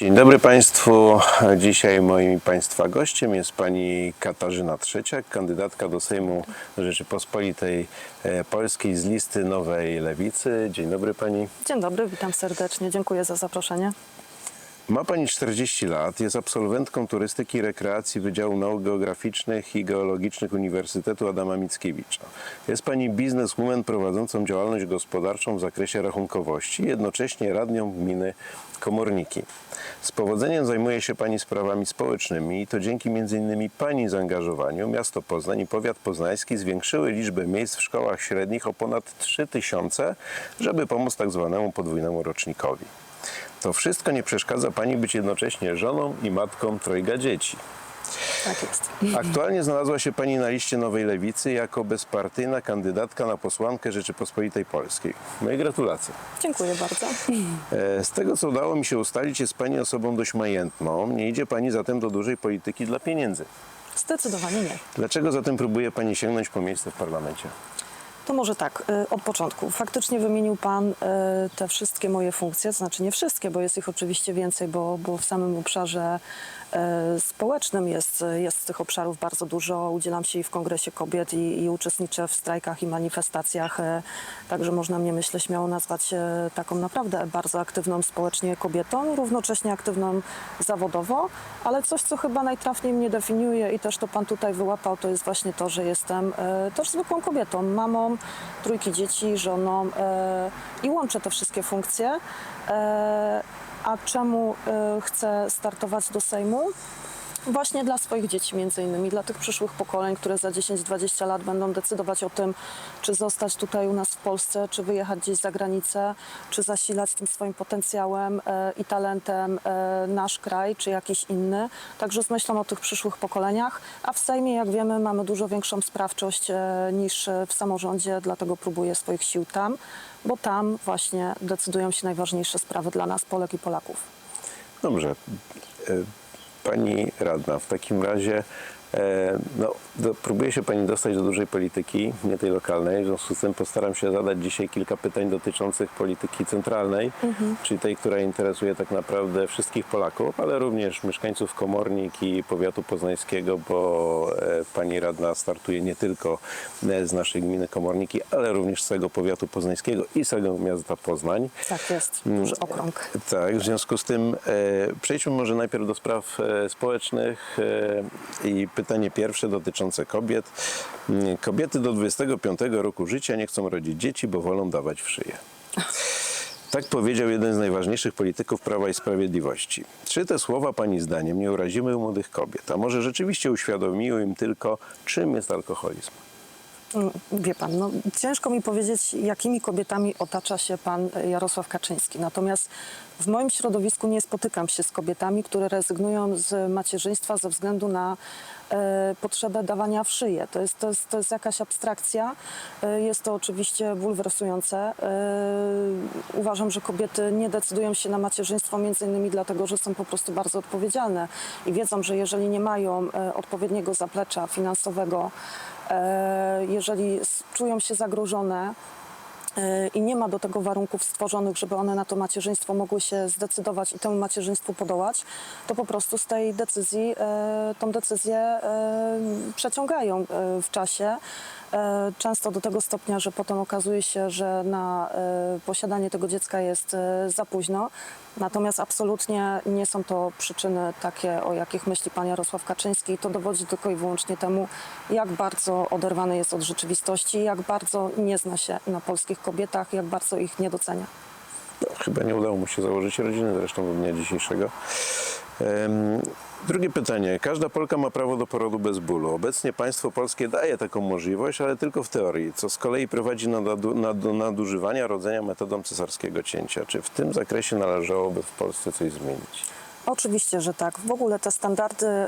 Dzień dobry Państwu. Dzisiaj moim Państwa gościem jest Pani Katarzyna Trzeciak, kandydatka do Sejmu Rzeczypospolitej e, Polskiej z listy Nowej Lewicy. Dzień dobry Pani. Dzień dobry, witam serdecznie. Dziękuję za zaproszenie. Ma Pani 40 lat, jest absolwentką turystyki i rekreacji Wydziału Nauk Geograficznych i Geologicznych Uniwersytetu Adama Mickiewicza. Jest Pani bizneswoman prowadzącą działalność gospodarczą w zakresie rachunkowości, jednocześnie radnią gminy Komorniki. Z powodzeniem zajmuje się Pani sprawami społecznymi i to dzięki m.in. Pani zaangażowaniu miasto Poznań i powiat poznański zwiększyły liczbę miejsc w szkołach średnich o ponad 3000, żeby pomóc tak zwanemu podwójnemu rocznikowi. To wszystko nie przeszkadza Pani być jednocześnie żoną i matką trojga dzieci. Tak jest. Aktualnie znalazła się Pani na liście Nowej Lewicy jako bezpartyjna kandydatka na posłankę Rzeczypospolitej Polskiej. Moje gratulacje. Dziękuję bardzo. E, Z tego, co udało mi się ustalić, jest Pani osobą dość majętną. Nie idzie Pani zatem do dużej polityki dla pieniędzy. Zdecydowanie nie. Dlaczego zatem próbuje Pani sięgnąć po miejsce w parlamencie? To może tak, y, od początku. Faktycznie wymienił Pan y, te wszystkie moje funkcje, to znaczy nie wszystkie, bo jest ich oczywiście więcej, bo, bo w samym obszarze społecznym jest, jest tych obszarów bardzo dużo. Udzielam się i w Kongresie Kobiet i, i uczestniczę w strajkach i manifestacjach, y, także można mnie, myślę, śmiało nazwać y, taką naprawdę bardzo aktywną społecznie kobietą, równocześnie aktywną zawodowo, ale coś, co chyba najtrafniej mnie definiuje i też to Pan tutaj wyłapał, to jest właśnie to, że jestem e, też zwykłą kobietą, mamą trójki dzieci, żoną e, i łączę te wszystkie funkcje. A czemu e, chcę startować do Sejmu? Właśnie dla swoich dzieci między innymi, dla tych przyszłych pokoleń, które za 10-20 lat będą decydować o tym, czy zostać tutaj u nas w Polsce, czy wyjechać gdzieś za granicę, czy zasilać tym swoim potencjałem e, i talentem e, nasz kraj, czy jakiś inny. Także z myślą o tych przyszłych pokoleniach, a w Sejmie, jak wiemy, mamy dużo większą sprawczość e, niż w samorządzie, dlatego próbuję swoich sił tam, bo tam właśnie decydują się najważniejsze sprawy dla nas, Polek i Polaków. Dobrze. Pani radna, w takim razie no, do, próbuje się Pani dostać do dużej polityki, nie tej lokalnej. W związku z tym postaram się zadać dzisiaj kilka pytań dotyczących polityki centralnej, czyli tej, która interesuje tak naprawdę wszystkich Polaków, ale również mieszkańców Komornik i powiatu poznańskiego, bo e, Pani radna startuje nie tylko e, z naszej gminy Komorniki, ale również z całego powiatu poznańskiego i całego miasta Poznań. Tak jest, duży okrąg. Tak, w związku z tym e, przejdźmy może najpierw do spraw e, społecznych e, i pytanie pierwsze dotyczące kobiet. Kobiety do 25 roku życia nie chcą rodzić dzieci, bo wolą dawać w szyję. Tak powiedział jeden z najważniejszych polityków Prawa i Sprawiedliwości. Czy te słowa Pani zdaniem nie uraziły młodych kobiet, a może rzeczywiście uświadomiły im tylko, czym jest alkoholizm? Mm, Wie pan, no, ciężko mi powiedzieć, jakimi kobietami otacza się pan Jarosław Kaczyński. Natomiast w moim środowisku nie spotykam się z kobietami, które rezygnują z macierzyństwa ze względu na e, potrzebę dawania w szyję. To jest, to, jest, to jest jakaś abstrakcja. E, jest to oczywiście bulwersujące. E, uważam, że kobiety nie decydują się na macierzyństwo między innymi dlatego, że są po prostu bardzo odpowiedzialne i wiedzą, że jeżeli nie mają e, odpowiedniego zaplecza finansowego, E, jeżeli czują się zagrożone i nie ma do tego warunków stworzonych, żeby one na to macierzyństwo mogły się zdecydować i temu macierzyństwu podołać, to po prostu z tej decyzji, e, tą decyzję e, przeciągają e, w czasie. E, Często do tego stopnia, że potem okazuje się, że na e, posiadanie tego dziecka jest e, za późno. Natomiast absolutnie nie są to przyczyny takie, o jakich myśli pan Jarosław Kaczyński. To dowodzi tylko i wyłącznie temu, jak bardzo oderwany jest od rzeczywistości, jak bardzo nie zna się na polskich kobietach, jak bardzo ich nie docenia. No, chyba nie udało mu się założyć rodziny zresztą do dnia dzisiejszego. Drugie pytanie. Każda Polka ma prawo do porodu bez bólu. Obecnie państwo polskie daje taką możliwość, ale tylko w teorii, co z kolei prowadzi do nadużywania rodzenia metodą cesarskiego cięcia. Czy w tym zakresie należałoby w Polsce coś zmienić? Oczywiście, że tak. W ogóle te standardy y,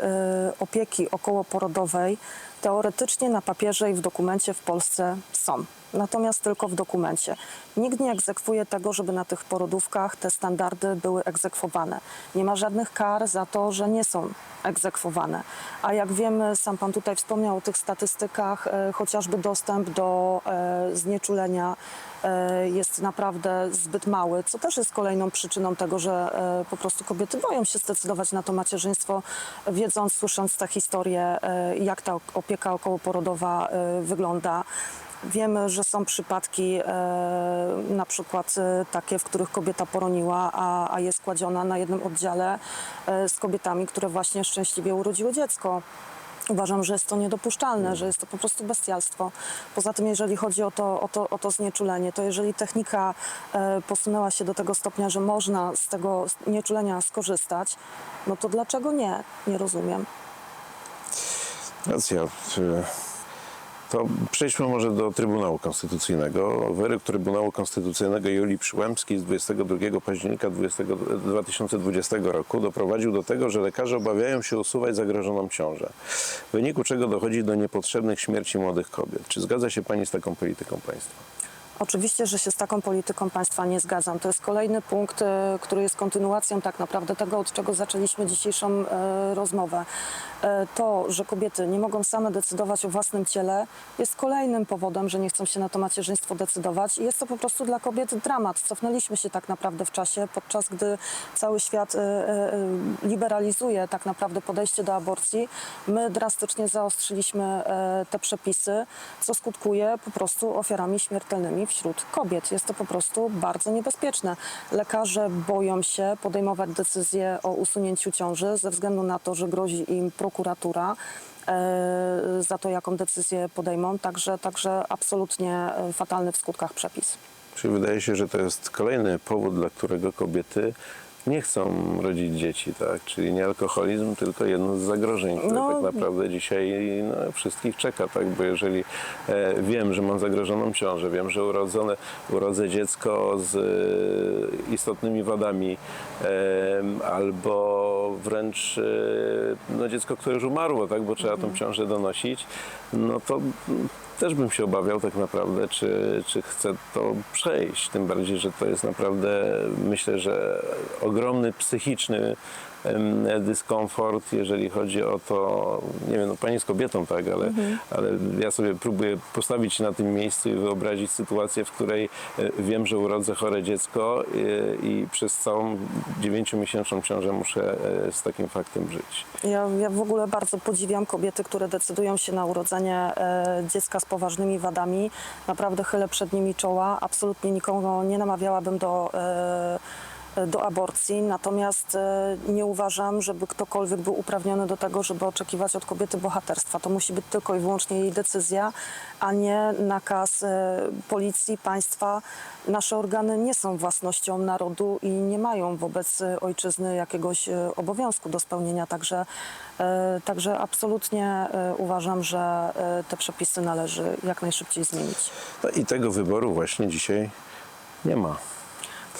opieki okołoporodowej teoretycznie na papierze i w dokumencie w Polsce są. natomiast tylko w dokumencie. Nikt nie egzekwuje tego, żeby na tych porodówkach te standardy były egzekwowane. Nie ma żadnych kar za to, że nie są egzekwowane. A jak wiemy, sam Pan tutaj wspomniał o tych statystykach, e, chociażby dostęp do e, znieczulenia e, jest naprawdę zbyt mały, co też jest kolejną przyczyną tego, że e, po prostu kobiety boją się zdecydować na to macierzyństwo, wiedząc, słysząc te historie, e, jak ta opieka okołoporodowa e, wygląda. Wiemy, że są przypadki e, na przykład e, takie, w których kobieta poroniła, a, a jest kładziona na jednym oddziale z kobietami, które właśnie szczęśliwie urodziły dziecko. Uważam, że jest to niedopuszczalne, że jest to po prostu bestialstwo. Poza tym, jeżeli chodzi o to, o to, o to znieczulenie, to jeżeli technika e, posunęła się do tego stopnia, że można z tego znieczulenia skorzystać, no to dlaczego nie? Nie rozumiem. Racja. To przejdźmy może do Trybunału Konstytucyjnego. Wyrok Trybunału Konstytucyjnego Julii Przyłębskiej z 22 października 20, 2020 roku doprowadził do tego, że lekarze obawiają się usuwać zagrożoną ciążę, w wyniku czego dochodzi do niepotrzebnych śmierci młodych kobiet. Czy zgadza się Pani z taką polityką państwa? Oczywiście, że się z taką polityką państwa nie zgadzam. To jest kolejny punkt, e, który jest kontynuacją tak naprawdę tego, od czego zaczęliśmy dzisiejszą e, rozmowę. E, To, że kobiety nie mogą same decydować o własnym ciele, jest kolejnym powodem, że nie chcą się na to macierzyństwo decydować. Jest to po prostu dla kobiet dramat. Cofnęliśmy się tak naprawdę w czasie, podczas gdy cały świat liberalizuje tak naprawdę podejście do aborcji. My drastycznie zaostrzyliśmy te przepisy, co skutkuje po prostu ofiarami śmiertelnymi wśród kobiet. Jest to po prostu bardzo niebezpieczne. Lekarze boją się podejmować decyzję o usunięciu ciąży ze względu na to, że grozi im prokuratura e, za to, jaką decyzję podejmą. Także, także absolutnie e, fatalny w skutkach przepis. Czyli wydaje się, że to jest kolejny powód, dla którego kobiety nie chcą rodzić dzieci, tak? Czyli nie alkoholizm, tylko jedno z zagrożeń, które No. tak naprawdę dzisiaj no, wszystkich czeka, tak? Bo jeżeli e, wiem, że mam zagrożoną ciążę, wiem, że urodzone, urodzę dziecko z e, istotnymi wadami e, albo wręcz e, no, dziecko, które już umarło, tak? Bo trzeba tą ciążę donosić, no to też bym się obawiał tak naprawdę, czy, czy chcę to przejść. Tym bardziej, że to jest naprawdę, myślę, że ogromny psychiczny dyskomfort, jeżeli chodzi o to, nie wiem, no pani jest kobietą, tak, ale, ale ja sobie próbuję postawić na tym miejscu i wyobrazić sytuację, w której e, wiem, że urodzę chore dziecko i, i przez całą dziewięciomiesięczną ciążę muszę e, z takim faktem żyć. Ja, ja w ogóle bardzo podziwiam kobiety, które decydują się na urodzenie e, dziecka z poważnymi wadami. Naprawdę chylę przed nimi czoła. Absolutnie nikogo nie namawiałabym do, e, do aborcji. Natomiast e, nie uważam, żeby ktokolwiek był uprawniony do tego, żeby oczekiwać od kobiety bohaterstwa. To musi być tylko i wyłącznie jej decyzja, a nie nakaz e, policji, państwa. Nasze organy nie są własnością narodu i nie mają wobec ojczyzny jakiegoś e, obowiązku do spełnienia. Także, także absolutnie uważam, że te przepisy należy jak najszybciej zmienić. No i tego wyboru właśnie dzisiaj nie ma.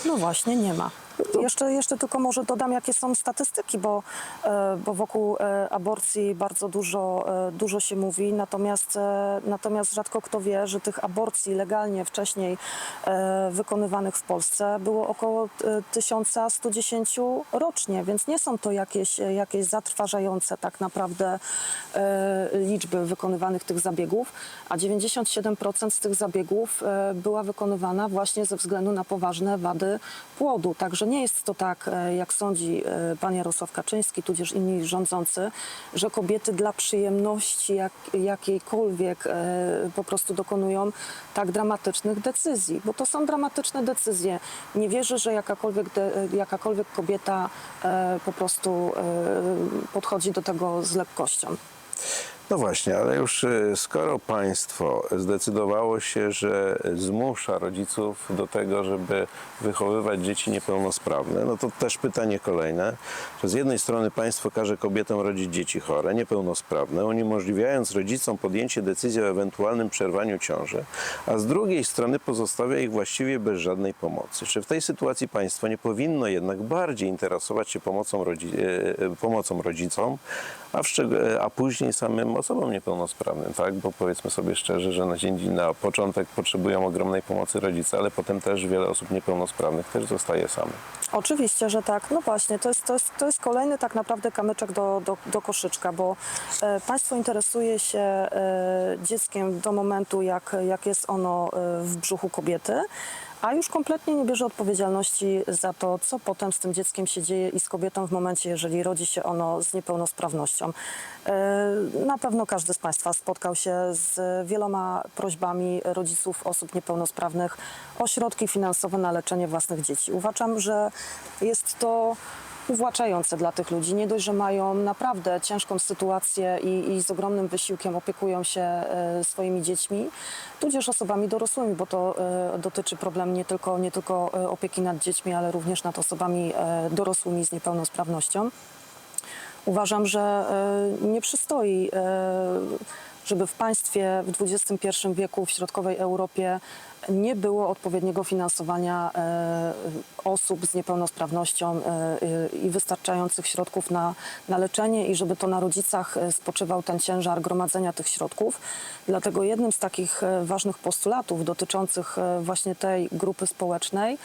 No właśnie, nie ma. Jeszcze, jeszcze tylko może dodam, jakie są statystyki, bo, e, bo wokół e, aborcji bardzo dużo, e, dużo się mówi, natomiast, natomiast rzadko kto wie, że tych aborcji legalnie wcześniej wykonywanych w Polsce było około e, 1110 rocznie, więc nie są to jakieś, jakieś zatrważające tak naprawdę liczby wykonywanych tych zabiegów, a 97% z tych zabiegów była wykonywana właśnie ze względu na poważne wady płodu. Także nie jest to tak, e, jak sądzi e, pan Jarosław Kaczyński, tudzież inni rządzący, że kobiety dla przyjemności jak, jakiejkolwiek e, po prostu dokonują tak dramatycznych decyzji, bo to są dramatyczne decyzje. Nie wierzę, że jakakolwiek, jakakolwiek kobieta po prostu podchodzi do tego z lekkością. No właśnie, ale już y, skoro państwo zdecydowało się, że zmusza rodziców do tego, żeby wychowywać dzieci niepełnosprawne, no to też pytanie kolejne, że z jednej strony państwo każe kobietom rodzić dzieci chore, niepełnosprawne, uniemożliwiając rodzicom podjęcie decyzji o ewentualnym przerwaniu ciąży, a z drugiej strony pozostawia ich właściwie bez żadnej pomocy. Czy w tej sytuacji państwo nie powinno jednak bardziej interesować się pomocą, rodzi- e, pomocą rodzicom, a, a później samym osobom niepełnosprawnym, tak? Bo powiedzmy sobie szczerze, że na dzień na początek potrzebują ogromnej pomocy rodzica, ale potem też wiele osób niepełnosprawnych też zostaje samych. Oczywiście, że tak. No właśnie, to jest, to jest, to jest kolejny tak naprawdę kamyczek do, do, do koszyczka, bo e, państwo interesuje się e, dzieckiem do momentu, jak, jak jest ono e, w brzuchu kobiety, a już kompletnie nie bierze odpowiedzialności za to, co potem z tym dzieckiem się dzieje i z kobietą w momencie, jeżeli rodzi się ono z niepełnosprawnością. E, Na pewno każdy z Państwa spotkał się z wieloma prośbami rodziców osób niepełnosprawnych o środki finansowe na leczenie własnych dzieci. Uważam, że jest to uwłaczające dla tych ludzi. Nie dość, że mają naprawdę ciężką sytuację i, i z ogromnym wysiłkiem opiekują się e, swoimi dziećmi, tudzież osobami dorosłymi, bo to e, dotyczy problem nie tylko, nie tylko e, opieki nad dziećmi, ale również nad osobami dorosłymi z niepełnosprawnością. Uważam, że nie przystoi, żeby w państwie w XXI wieku, w środkowej Europie nie było odpowiedniego finansowania e, osób z niepełnosprawnością e, i wystarczających środków na, na leczenie i żeby to na rodzicach e, spoczywał ten ciężar gromadzenia tych środków. Dlatego jednym z takich ważnych postulatów dotyczących właśnie tej grupy społecznej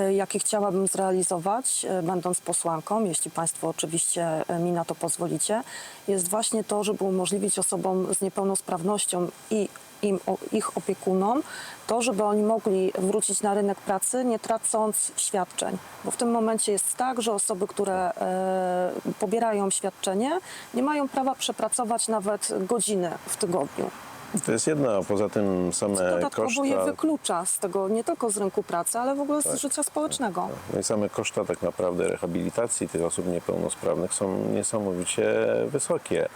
jakie chciałabym zrealizować, e, będąc posłanką, jeśli Państwo oczywiście e, mi na to pozwolicie, jest właśnie to, żeby umożliwić osobom z niepełnosprawnością i im, ich opiekunom to, żeby oni mogli wrócić na rynek pracy, nie tracąc świadczeń. Bo w tym momencie jest tak, że osoby, które e, pobierają świadczenie, nie mają prawa przepracować nawet godziny w tygodniu. To jest jedna, a poza tym same Dodatkowo koszta... je wyklucza z tego nie tylko z rynku pracy, ale w ogóle z życia społecznego. No i same koszta tak naprawdę rehabilitacji tych osób niepełnosprawnych są niesamowicie wysokie.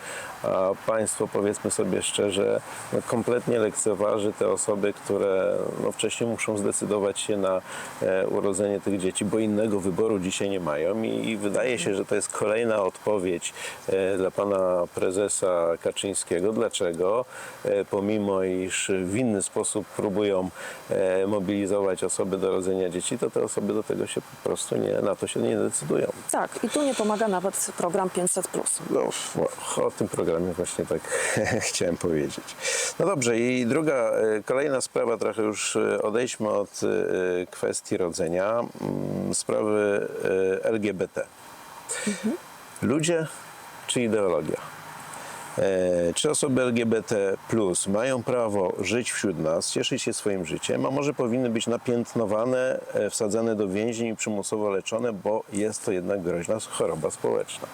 A państwo, powiedzmy sobie szczerze, no kompletnie lekceważy te osoby, które no wcześniej muszą zdecydować się na e, urodzenie tych dzieci, bo innego wyboru dzisiaj nie mają. I, I wydaje się, że to jest kolejna odpowiedź e, dla pana prezesa Kaczyńskiego. Dlaczego? Pomimo iż w inny sposób próbują e, mobilizować osoby do rodzenia dzieci, to te osoby do tego się po prostu nie, na to się nie decydują. Tak, i tu nie pomaga nawet program 500. No, o tym programie właśnie tak chciałem powiedzieć. No dobrze, i druga, e, kolejna sprawa, trochę już e, odejdźmy od kwestii rodzenia, mm, sprawy LGBT. Ludzie czy ideologia? E, Czy osoby LGBT mają prawo żyć wśród nas, cieszyć się swoim życiem, a może powinny być napiętnowane, e, wsadzane do więzień i przymusowo leczone, bo jest to jednak groźna choroba społeczna.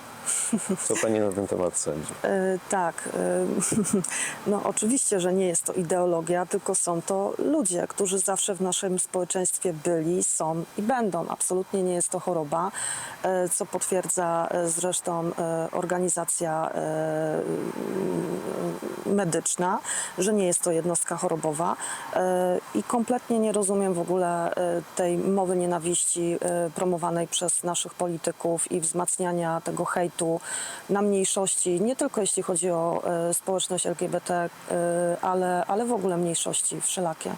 Co pani na ten temat sądzi? E, tak, e, no oczywiście, że nie jest to ideologia, tylko są to ludzie, którzy zawsze w naszym społeczeństwie byli, są i będą. Absolutnie nie jest to choroba, e, co potwierdza e, zresztą e, organizacja e, medyczna, że nie jest to jednostka chorobowa e, i kompletnie nie rozumiem w ogóle e, tej mowy nienawiści e, promowanej przez naszych polityków i wzmacniania tego hejtu na mniejszości, nie tylko jeśli chodzi o społeczność LGBT, ale, ale w ogóle mniejszości wszelakie.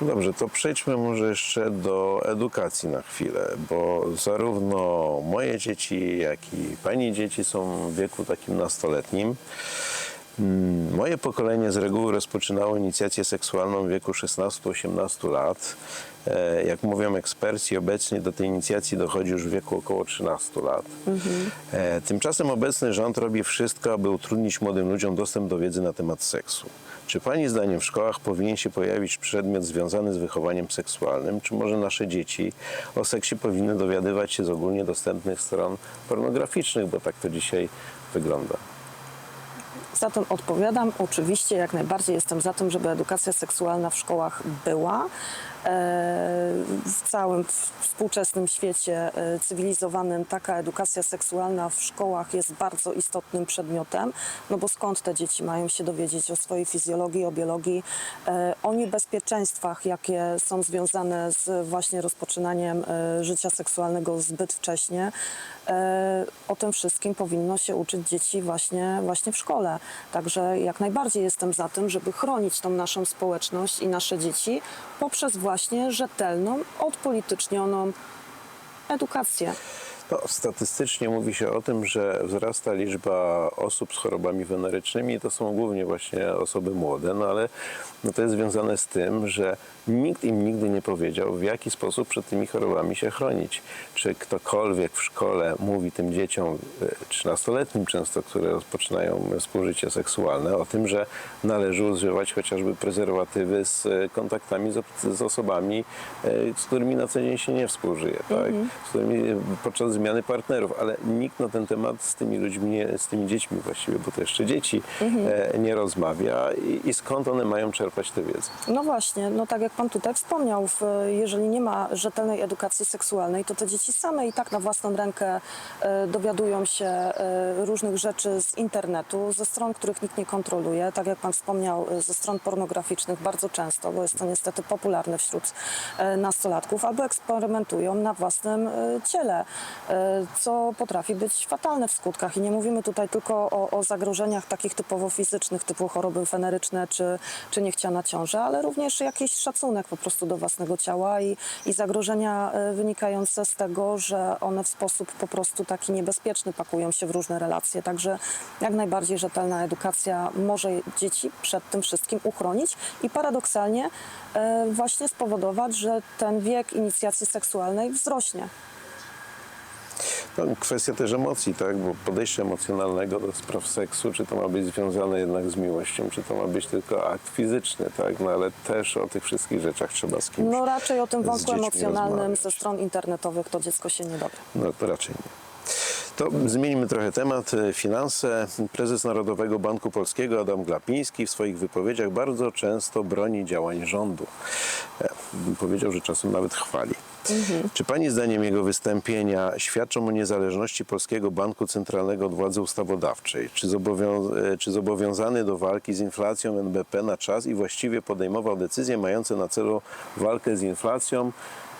Dobrze, to przejdźmy może jeszcze do edukacji na chwilę, bo zarówno moje dzieci, jak i pani dzieci są w wieku takim nastoletnim. Mm, Moje pokolenie z reguły rozpoczynało inicjację seksualną w wieku 16-18 lat. E, Jak mówią eksperci, obecnie do tej inicjacji dochodzi już w wieku około 13 lat. E, Tymczasem obecny rząd robi wszystko, aby utrudnić młodym ludziom dostęp do wiedzy na temat seksu. Czy Pani zdaniem w szkołach powinien się pojawić przedmiot związany z wychowaniem seksualnym? Czy może nasze dzieci o seksie powinny dowiadywać się z ogólnie dostępnych stron pornograficznych, bo tak to dzisiaj wygląda? Zatem odpowiadam, oczywiście jak najbardziej jestem za tym, żeby edukacja seksualna w szkołach była. E, W całym współczesnym świecie e, cywilizowanym taka edukacja seksualna w szkołach jest bardzo istotnym przedmiotem, no bo skąd te dzieci mają się dowiedzieć o swojej fizjologii, o biologii, e, o niebezpieczeństwach, jakie są związane z właśnie rozpoczynaniem życia seksualnego zbyt wcześnie. O tym wszystkim powinno się uczyć dzieci właśnie, właśnie w szkole. Także jak najbardziej jestem za tym, żeby chronić tą naszą społeczność i nasze dzieci poprzez właśnie rzetelną, odpolitycznioną edukację. No, statystycznie mówi się o tym, że wzrasta liczba osób z chorobami wenerycznymi i to są głównie właśnie osoby młode, no ale no to jest związane z tym, że nikt im nigdy nie powiedział, w jaki sposób przed tymi chorobami się chronić. Czy ktokolwiek w szkole mówi tym dzieciom, e, 13-letnim często, które rozpoczynają współżycie seksualne, o tym, że należy używać chociażby prezerwatywy z e, kontaktami z, ob- z osobami, e, z którymi na co dzień się nie współżyje, tak? z którymi e, podczas zmiany partnerów, ale nikt na ten temat z tymi ludźmi, nie, z tymi dziećmi właściwie, bo to jeszcze dzieci, e, nie rozmawia i, i skąd one mają czerpać tę wiedzę. No właśnie, no tak jak pan tutaj wspomniał, jeżeli nie ma rzetelnej edukacji seksualnej, to te dzieci same i tak na własną rękę e, dowiadują się e, różnych rzeczy z internetu, ze stron, których nikt nie kontroluje. Tak jak pan wspomniał, ze stron pornograficznych bardzo często, bo jest to niestety popularne wśród nastolatków, albo eksperymentują na własnym ciele, co potrafi być fatalne w skutkach. I nie mówimy tutaj tylko o, o zagrożeniach takich typowo fizycznych, typu choroby feneryczne czy, czy niechciana ciąża, ale również jakiś szacunek po prostu do własnego ciała i, i zagrożenia e, wynikające z tego, że one w sposób po prostu taki niebezpieczny pakują się w różne relacje. Także jak najbardziej rzetelna edukacja może dzieci przed tym wszystkim uchronić i paradoksalnie e, właśnie spowodować, że ten wiek inicjacji seksualnej wzrośnie. No, kwestia też emocji, tak? Bo podejście emocjonalnego do spraw seksu, czy to ma być związane jednak z miłością, czy to ma być tylko akt fizyczny, tak? No ale też o tych wszystkich rzeczach trzeba z kimś No raczej o tym wątku emocjonalnym rozmawiać. ze stron internetowych to dziecko się nie dowie. No to raczej nie. To zmienimy trochę temat. Finanse. Prezes Narodowego Banku Polskiego Adam Glapiński w swoich wypowiedziach bardzo często broni działań rządu. E, powiedział, że czasem nawet chwali. Czy Pani zdaniem jego wystąpienia świadczą o niezależności Polskiego Banku Centralnego od władzy ustawodawczej? Czy, zobowią- e, czy zobowiązany do walki z inflacją NBP na czas i właściwie podejmował decyzje mające na celu walkę z inflacją,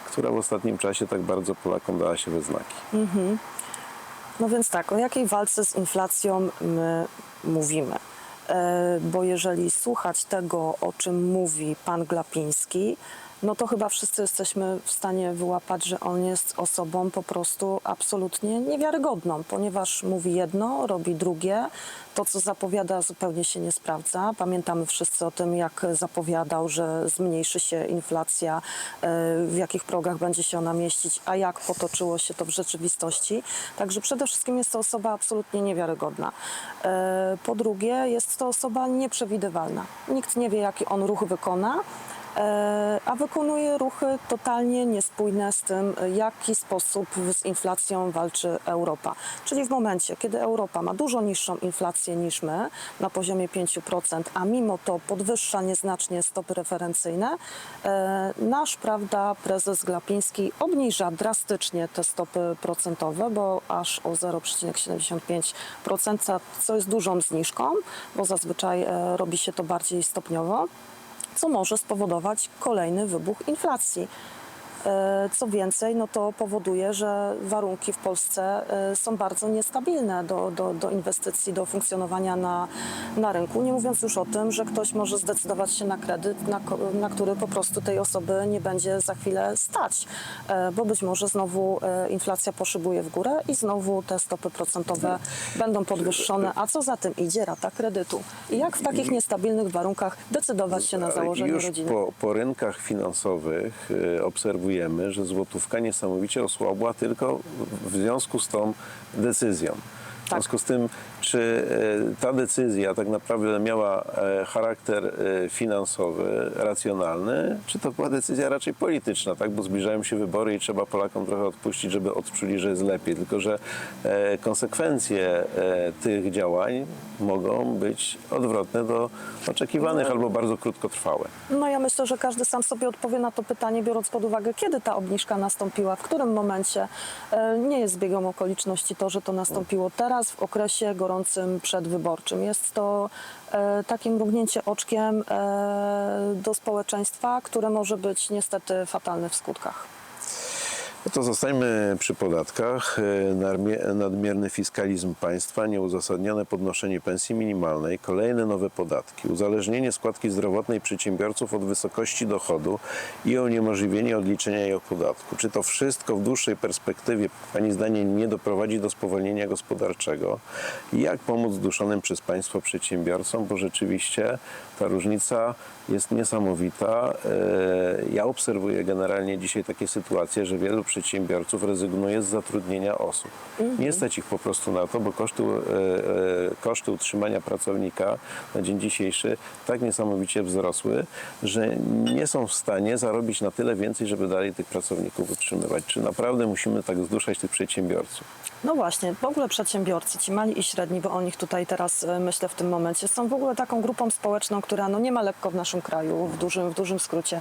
która w ostatnim czasie tak bardzo Polakom dała się we znaki? No więc tak, o jakiej walce z inflacją my mówimy? E, Bo jeżeli słuchać tego, o czym mówi pan Glapiński, no to chyba wszyscy jesteśmy w stanie wyłapać, że on jest osobą po prostu absolutnie niewiarygodną, ponieważ mówi jedno, robi drugie. To, co zapowiada, zupełnie się nie sprawdza. Pamiętamy wszyscy o tym, jak zapowiadał, że zmniejszy się inflacja, e, w jakich progach będzie się ona mieścić, a jak potoczyło się to w rzeczywistości. Także przede wszystkim jest to osoba absolutnie niewiarygodna. E, Po drugie, jest to osoba nieprzewidywalna. Nikt nie wie, jaki on ruch wykona. E, a wykonuje ruchy totalnie niespójne z tym, w jaki sposób z inflacją walczy Europa. Czyli w momencie, kiedy Europa ma dużo niższą inflację niż my, na poziomie 5%, a mimo to podwyższa nieznacznie stopy referencyjne, e, nasz, prawda, prezes Glapiński obniża drastycznie te stopy procentowe, bo aż o 0,75%, co jest dużą zniżką, bo zazwyczaj e, robi się to bardziej stopniowo co może spowodować kolejny wybuch inflacji. E, Co więcej, no to powoduje, że warunki w Polsce e, są bardzo niestabilne do, do, do inwestycji, do funkcjonowania na, na rynku. Nie mówiąc już o tym, że ktoś może zdecydować się na kredyt, na, na który po prostu tej osoby nie będzie za chwilę stać, e, bo być może znowu inflacja poszybuje w górę i znowu te stopy procentowe będą podwyższone. A co za tym idzie? Rata kredytu. I jak w takich niestabilnych warunkach decydować się na założenie już rodziny? po, po rynkach finansowych y, obserwujemy, że złotówka niesamowicie osłabła tylko w związku z tą decyzją. W Tak. związku z tym, czy y, ta decyzja tak naprawdę miała e, charakter y, finansowy, racjonalny, czy to była decyzja raczej polityczna, tak? bo zbliżają się wybory i trzeba Polakom trochę odpuścić, żeby odczuli, że jest lepiej. Tylko, że e, konsekwencje e, tych działań mogą być odwrotne do oczekiwanych albo bardzo krótkotrwałe. No ja myślę, że każdy sam sobie odpowie na to pytanie, biorąc pod uwagę, kiedy ta obniżka nastąpiła, w którym momencie. E, Nie jest zbiegiem okoliczności to, że to nastąpiło teraz, w okresie gorącym przedwyborczym. Jest to e, takie mrugnięcie oczkiem e, do społeczeństwa, które może być niestety fatalne w skutkach. No to zostańmy przy podatkach. E, Nadmierny fiskalizm państwa, nieuzasadnione podnoszenie pensji minimalnej, kolejne nowe podatki, uzależnienie składki zdrowotnej przedsiębiorców od wysokości dochodu i uniemożliwienie odliczenia jej od podatku. Czy to wszystko w dłuższej perspektywie, Pani zdaniem, nie doprowadzi do spowolnienia gospodarczego? Jak pomóc zduszonym przez państwo przedsiębiorcom? Bo rzeczywiście ta różnica jest niesamowita. E, Ja obserwuję generalnie dzisiaj takie sytuacje, że wielu przedsiębiorców rezygnuje z zatrudnienia osób. Nie stać ich po prostu na to, bo koszty, e, e, koszty utrzymania pracownika na dzień dzisiejszy tak niesamowicie wzrosły, że nie są w stanie zarobić na tyle więcej, żeby dalej tych pracowników utrzymywać. Czy naprawdę musimy tak zduszać tych przedsiębiorców? No właśnie, w ogóle przedsiębiorcy, ci mali i średni, bo o nich tutaj teraz e, myślę w tym momencie, są w ogóle taką grupą społeczną, która no nie ma lekko w naszym kraju, w dużym, w dużym skrócie.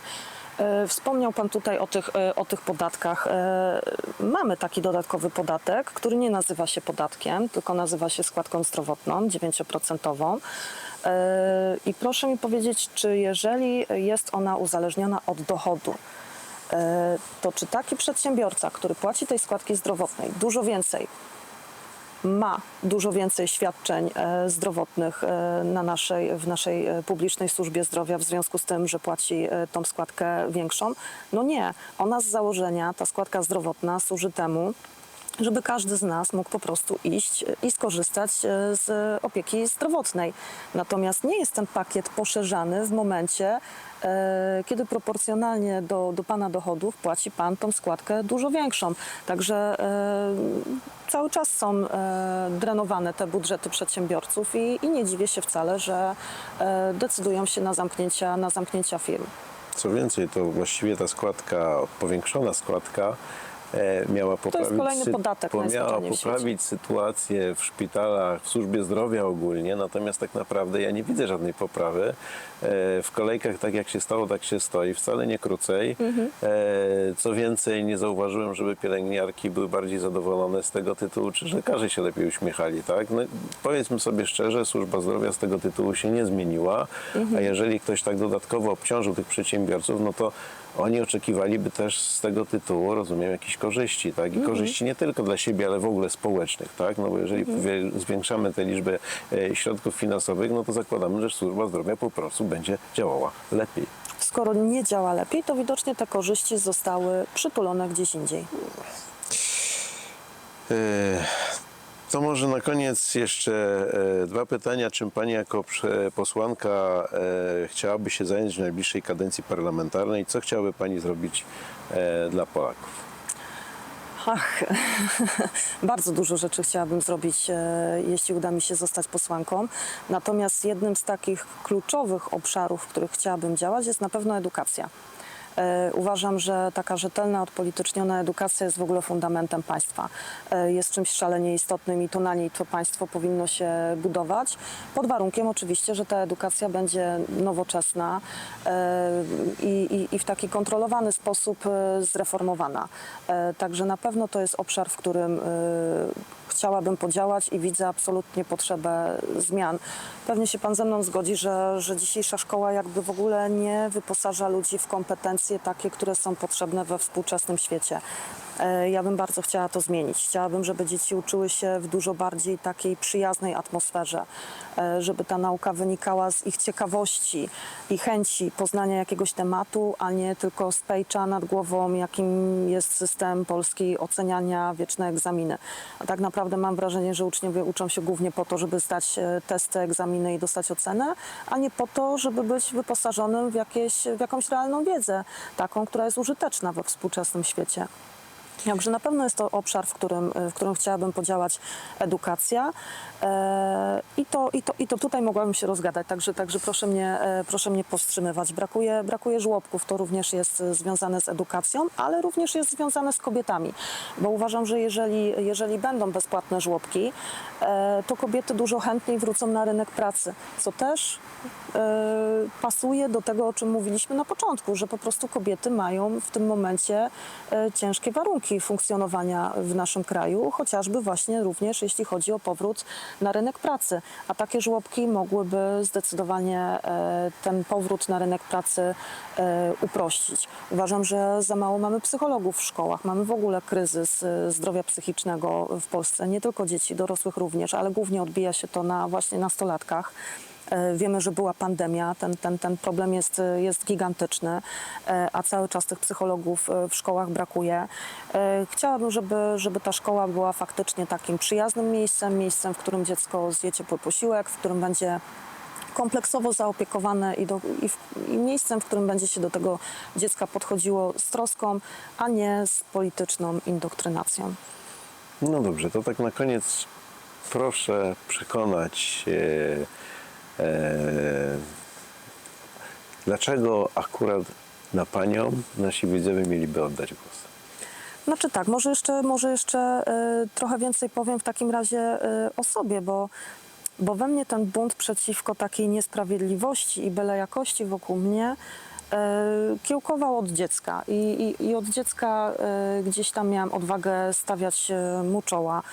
E, Wspomniał Pan tutaj o tych, e, o tych podatkach. E, Mamy taki dodatkowy podatek, który nie nazywa się podatkiem, tylko nazywa się składką zdrowotną, 9%. E, I proszę mi powiedzieć, czy jeżeli jest ona uzależniona od dochodu, to czy taki przedsiębiorca, który płaci tej składki zdrowotnej dużo więcej, ma dużo więcej świadczeń e, zdrowotnych e, na naszej, w naszej e, publicznej służbie zdrowia w związku z tym, że płaci tą składkę większą? No nie. Ona z założenia, ta składka zdrowotna służy temu, żeby każdy z nas mógł po prostu iść i skorzystać e, z opieki zdrowotnej. Natomiast nie jest ten pakiet poszerzany w momencie, e, kiedy proporcjonalnie do, do Pana dochodów płaci Pan tą składkę dużo większą. Także e, cały czas są e, drenowane te budżety przedsiębiorców i, i nie dziwię się wcale, że e, decydują się na zamknięcia, na zamknięcia firm. Co więcej, to właściwie ta składka, powiększona składka e, miała poprawić, kolejny podatek po- miała w poprawić sytuację w szpitalach, w służbie zdrowia ogólnie, natomiast tak naprawdę ja nie widzę żadnej poprawy. E, w kolejkach tak jak się stało, tak się stoi, wcale nie krócej. Mhm. E, co więcej, nie zauważyłem, żeby pielęgniarki były bardziej zadowolone z tego tytułu, czy lekarze się lepiej uśmiechali. Tak? No, powiedzmy sobie szczerze, służba zdrowia z tego tytułu się nie zmieniła, Mhm. a jeżeli ktoś tak dodatkowo obciążył tych przedsiębiorców, no to oni oczekiwaliby też z tego tytułu, rozumiem, jakichś korzyści, tak? I korzyści nie tylko dla siebie, ale w ogóle społecznych, tak? No bo jeżeli wie- zwiększamy tę liczbę e, środków finansowych, no to zakładamy, że służba zdrowia po prostu będzie działała lepiej. Skoro nie działa lepiej, to widocznie te korzyści zostały przytulone gdzieś indziej. E, To może na koniec jeszcze e, dwa pytania. Czym Pani jako posłanka e, chciałaby się zająć w najbliższej kadencji parlamentarnej? Co chciałaby Pani zrobić e, dla Polaków? Ach, bardzo dużo rzeczy chciałabym zrobić, jeśli uda mi się zostać posłanką. Natomiast jednym z takich kluczowych obszarów, w których chciałabym działać, jest na pewno edukacja. E, Uważam, że taka rzetelna, odpolityczniona edukacja jest w ogóle fundamentem państwa. E, Jest czymś szalenie istotnym i to na niej to państwo powinno się budować. Pod warunkiem oczywiście, że ta edukacja będzie nowoczesna e, i, i, i w taki kontrolowany sposób zreformowana. Także na pewno to jest obszar, w którym chciałabym podziałać i widzę absolutnie potrzebę zmian. Pewnie się Pan ze mną zgodzi, że, że dzisiejsza szkoła jakby w ogóle nie wyposaża ludzi w kompetencje takie, które są potrzebne we współczesnym świecie. E, Ja bym bardzo chciała to zmienić. Chciałabym, żeby dzieci uczyły się w dużo bardziej takiej przyjaznej atmosferze, e, żeby ta nauka wynikała z ich ciekawości i chęci poznania jakiegoś tematu, a nie tylko z pejcza nad głową, jakim jest system polski oceniania, wieczne egzaminy. A tak naprawdę mam wrażenie, że uczniowie uczą się głównie po to, żeby zdać e, testy, egzaminy i dostać ocenę, a nie po to, żeby być wyposażonym w, jakieś, w jakąś realną wiedzę, taką, która jest użyteczna we współczesnym świecie. Także na pewno jest to obszar, w którym, w którym chciałabym podziałać edukacja. E, i, to, i, to, i to tutaj mogłabym się rozgadać, także, także proszę, mnie, e, proszę mnie powstrzymywać. Brakuje, brakuje żłobków, to również jest e, związane z edukacją, ale również jest związane z kobietami, bo uważam, że jeżeli, jeżeli będą bezpłatne żłobki, to kobiety dużo chętniej wrócą na rynek pracy, co też pasuje do tego, o czym mówiliśmy na początku, że po prostu kobiety mają w tym momencie ciężkie warunki warunki funkcjonowania w naszym kraju, chociażby właśnie również jeśli chodzi o powrót na rynek pracy. A takie żłobki mogłyby zdecydowanie e, ten powrót na rynek pracy e, uprościć. Uważam, że za mało mamy psychologów w szkołach. Mamy w ogóle kryzys e, zdrowia psychicznego w Polsce. Nie tylko dzieci, dorosłych również, ale głównie odbija się to na właśnie nastolatkach. E, Wiemy, że była pandemia, ten, ten, ten problem jest, jest gigantyczny, e, a cały czas tych psychologów e, w szkołach brakuje. E, Chciałabym, żeby, żeby ta szkoła była faktycznie takim przyjaznym miejscem, miejscem, w którym dziecko zje ciepły posiłek, w którym będzie kompleksowo zaopiekowane i, do, i, w, i miejscem, w którym będzie się do tego dziecka podchodziło z troską, a nie z polityczną indoktrynacją. No dobrze, to tak na koniec proszę przekonać, e, e, dlaczego akurat na Panią nasi widzowie mieliby oddać głos. Znaczy tak, może jeszcze, może jeszcze e, trochę więcej powiem w takim razie e, o sobie, bo, bo we mnie ten bunt przeciwko takiej niesprawiedliwości i byle jakości wokół mnie e, kiełkował od dziecka I, i, i od dziecka e, gdzieś tam miałam odwagę stawiać e, mu czoła.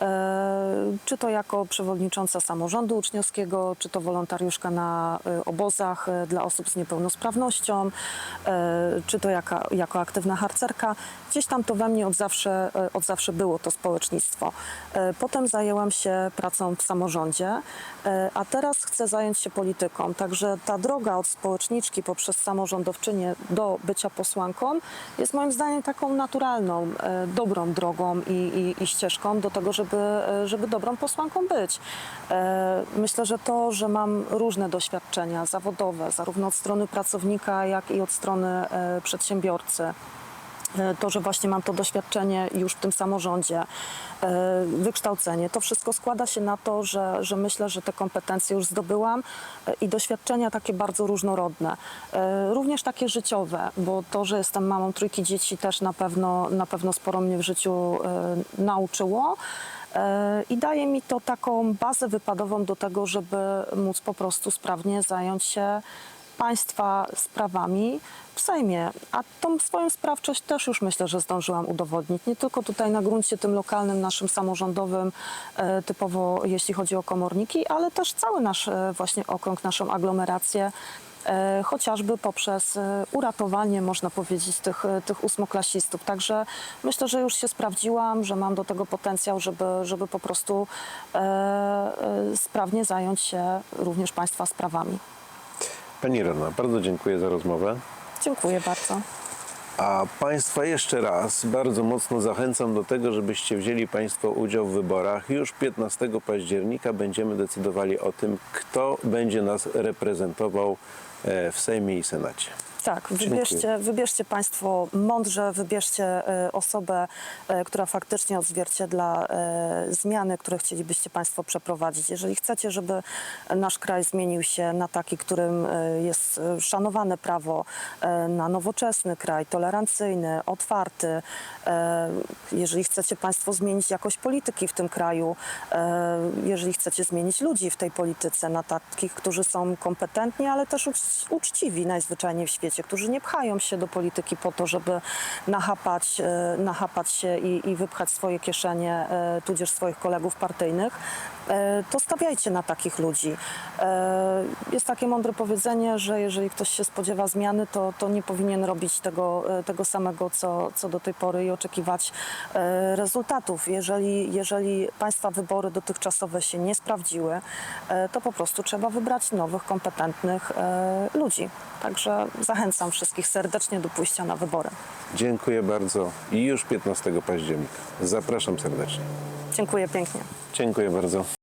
E, Czy to jako przewodnicząca samorządu uczniowskiego, czy to wolontariuszka na e, obozach e, dla osób z niepełnosprawnością, czy to jaka, jako aktywna harcerka. Gdzieś tam to we mnie od zawsze, e, od zawsze było to społecznictwo. E, Potem zajęłam się pracą w samorządzie, e, a teraz chcę zająć się polityką. Także ta droga od społeczniczki poprzez samorządowczynię do bycia posłanką jest moim zdaniem taką naturalną, dobrą drogą i, i, i ścieżką do tego, żeby, żeby dobrą posłanką być. Myślę, że to, że mam różne doświadczenia zawodowe, zarówno od strony pracownika, jak i od strony przedsiębiorcy, to, że właśnie mam to doświadczenie już w tym samorządzie, e, wykształcenie, to wszystko składa się na to, że, że myślę, że te kompetencje już zdobyłam e, i doświadczenia takie bardzo różnorodne, e, również takie życiowe, bo to, że jestem mamą trójki dzieci też na pewno, na pewno sporo mnie w życiu e, nauczyło. E, I daje mi to taką bazę wypadową do tego, żeby móc po prostu sprawnie zająć się państwa sprawami w Sejmie. A tą swoją sprawczość też już myślę, że zdążyłam udowodnić. Nie tylko tutaj na gruncie tym lokalnym, naszym samorządowym, e, typowo jeśli chodzi o komorniki, ale też cały nasz e, właśnie okrąg, naszą aglomerację. e, Chociażby poprzez uratowanie, można powiedzieć, tych, tych ósmoklasistów. Także myślę, że już się sprawdziłam, że mam do tego potencjał, żeby, żeby po prostu e, sprawnie zająć się również Państwa sprawami. Pani Rona, bardzo dziękuję za rozmowę. Dziękuję bardzo. A Państwa jeszcze raz bardzo mocno zachęcam do tego, żebyście wzięli Państwo udział w wyborach. Już 15 października będziemy decydowali o tym, kto będzie nas reprezentował e, w Sejmie i Senacie. Tak, wybierzcie, wybierzcie Państwo mądrze, wybierzcie e, osobę, e, która faktycznie odzwierciedla e, zmiany, które chcielibyście Państwo przeprowadzić. Jeżeli chcecie, żeby nasz kraj zmienił się na taki, którym jest szanowane prawo, na nowoczesny kraj, tolerancyjny, otwarty, jeżeli chcecie Państwo zmienić jakość polityki w tym kraju, jeżeli chcecie zmienić ludzi w tej polityce na takich, którzy są kompetentni, ale też ucz- uczciwi najzwyczajniej w świecie, którzy nie pchają się do polityki po to, żeby nachapać, e, nachapać się i, i wypchać swoje kieszenie, e, tudzież swoich kolegów partyjnych, to stawiajcie na takich ludzi. E, Jest takie mądre powiedzenie, że jeżeli ktoś się spodziewa zmiany, to, to nie powinien robić tego, e, tego samego, co, co do tej pory i oczekiwać e, rezultatów. Jeżeli, jeżeli Państwa wybory dotychczasowe się nie sprawdziły, e, to po prostu trzeba wybrać nowych, kompetentnych e, ludzi. Także zachęcam wszystkich serdecznie do pójścia na wybory. Dziękuję bardzo i już 15 października. Zapraszam serdecznie. Dziękuję pięknie. Dziękuję bardzo.